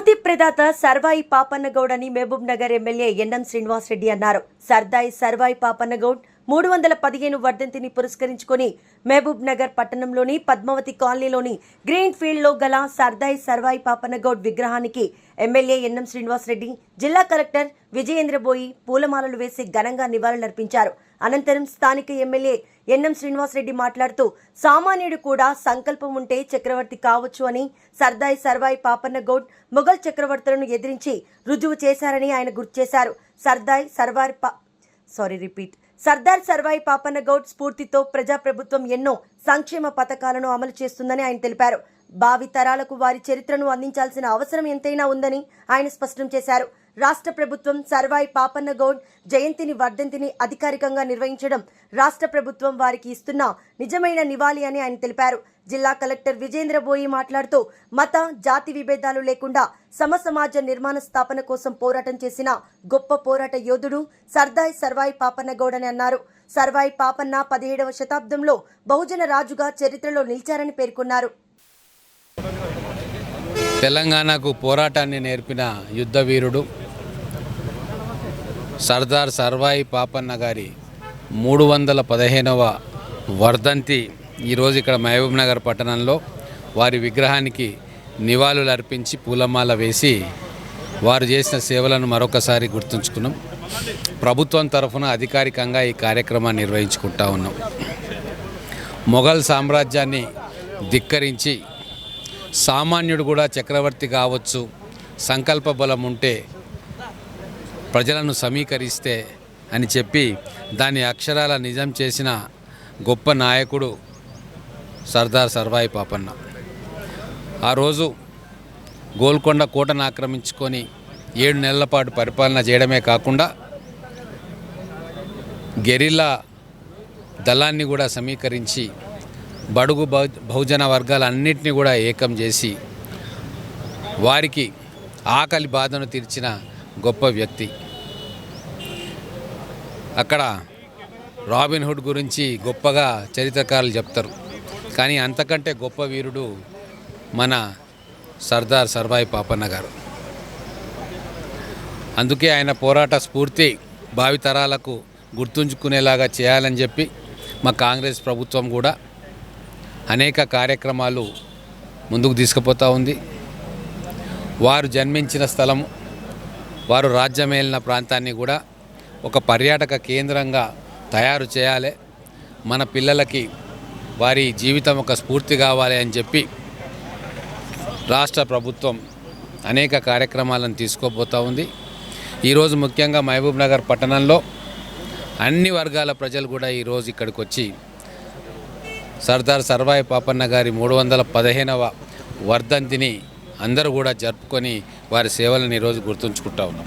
స్ఫూర్తి ప్రదాత సర్వాయి పాపన్నగౌడ్ అని Mahabubnagar MLA N M Srinivasareddy అన్నారు. సర్దాయి సర్వాయి పాపన్నగౌడ్ మూడు వందల పదిహేను వర్ధంతిని పురస్కరించుకొని మహబూబ్ నగర్ పట్టణంలోని పద్మావతి కాలనీలోని గ్రీన్ ఫీల్డ్లో గల సర్దాయి సర్వాయి పాపనగౌడ్ విగ్రహానికి ఎమ్మెల్యే ఎన్ఎం శ్రీనివాసరెడ్డి జిల్లా కలెక్టర్ విజయేంద్ర బోయి పూలమాలలు వేసి ఘనంగా నివాళులర్పించారు. అనంతరం స్థానిక ఎమ్మెల్యే ఎన్ఎం శ్రీనివాసరెడ్డి మాట్లాడుతూ సామాన్యుడు కూడా సంకల్పం ఉంటే చక్రవర్తి కావచ్చు అని సర్దాయి సర్వాయి పాపన్నగౌడ్ మొఘల్ చక్రవర్తులను ఎదిరించి రుజువు చేశారని ఆయన గుర్తు చేశారు. సర్దాయి సర్వాయి పా సారీ రిపీట్. సర్దార్ సర్వాయి పాపన్న గౌడ్ స్ఫూర్తితో ప్రజాప్రభుత్వం ఎన్నో సంక్షేమ పథకాలను అమలు చేస్తుందని ఆయన తెలిపారు. భావి తరాలకు వారి చరిత్రను అందించాల్సిన అవసరం ఎంతైనా ఉందని ఆయన స్పష్టం చేశారు. రాష్ట్ర ప్రభుత్వం సర్వాయి పాపన్న గౌడ్ జయంతిని వర్ధంతిని అధికారికంగా నిర్వహించడం రాష్ట్ర ప్రభుత్వం వారికి ఇస్తున్న నిజమైన నివాళి అని ఆయన తెలిపారు. జిల్లా కలెక్టర్ విజేంద్ర బోయి మాట్లాడుతూ మత జాతి విభేదాలు లేకుండా సమసమాజ నిర్మాణ స్థాపన కోసం పోరాటం చేసిన గొప్ప పోరాట యోధుడు సర్దాయ్ సర్వాయి పాపన్న గౌడ్ అని అన్నారు. సర్వాయి పాపన్న పదిహేడవ శతాబ్దంలో బహుజన రాజుగా చరిత్రలో నిలిచారని పేర్కొన్నారు. తెలంగాణకు పోరాటాన్ని నేర్పిన యుద్ధ వీరుడు సర్దార్ సర్వాయి పాపన్న గారి మూడు వందల పదిహేనవ వర్ధంతి ఈరోజు ఇక్కడ మహబూబ్ నగర్ పట్టణంలో వారి విగ్రహానికి నివాళులు అర్పించి పూలమాల వేసి వారు చేసిన సేవలను మరొకసారి గుర్తుంచుకున్నాం. ప్రభుత్వం తరఫున అధికారికంగా ఈ కార్యక్రమాన్ని నిర్వహించుకుంటా ఉన్నాం. మొఘల్ సామ్రాజ్యాన్ని ధిక్కరించి సామాన్యుడు కూడా చక్రవర్తి కావచ్చు సంకల్ప బలం ఉంటే ప్రజలను సమీకరిస్తే అని చెప్పి దాని అక్షరాల నిజం చేసిన గొప్ప నాయకుడు సర్దార్ సర్వాయి పాపన్న. ఆ రోజు గోల్కొండ కోటను ఆక్రమించుకొని ఏడు నెలల పాటు పరిపాలన చేయడమే కాకుండా గెరిల్లా దళాన్ని కూడా సమీకరించి బడుగు బహుజన వర్గాలన్నింటినీ కూడా ఏకం చేసి వారికి ఆకలి బాధను తీర్చిన గొప్ప వ్యక్తి. అక్కడ రాబిన్హుడ్ గురించి గొప్పగా చరిత్రకారులు చెప్తారు. కానీ అంతకంటే గొప్ప వీరుడు మన సర్దార్ సర్వాయి పాపన్న గారు. అందుకే ఆయన పోరాట స్ఫూర్తి భావితరాలకు గుర్తుంచుకునేలాగా చేయాలని చెప్పి మా కాంగ్రెస్ ప్రభుత్వం కూడా అనేక కార్యక్రమాలు ముందుకు తీసుకుపోతూ ఉంది. వారు జన్మించిన స్థలం వారు రాజ్యమేలిన ప్రాంతాన్ని కూడా ఒక పర్యాటక కేంద్రంగా తయారు చేయాలి. మన పిల్లలకి వారి జీవితం ఒక స్ఫూర్తి కావాలి అని చెప్పి రాష్ట్ర ప్రభుత్వం అనేక కార్యక్రమాలను తీసుకోబోతూ ఉంది. ఈరోజు ముఖ్యంగా మహబూబ్ నగర్ పట్టణంలో అన్ని వర్గాల ప్రజలు కూడా ఈరోజు ఇక్కడికి వచ్చి సర్దార్ సర్వాయి పాపన్న గారి మూడు వందల పదిహేనవ వర్ధంతిని అందరూ కూడా జరుపుకొని వారి సేవలను ఈరోజు గుర్తుంచుకుంటా ఉన్నాం.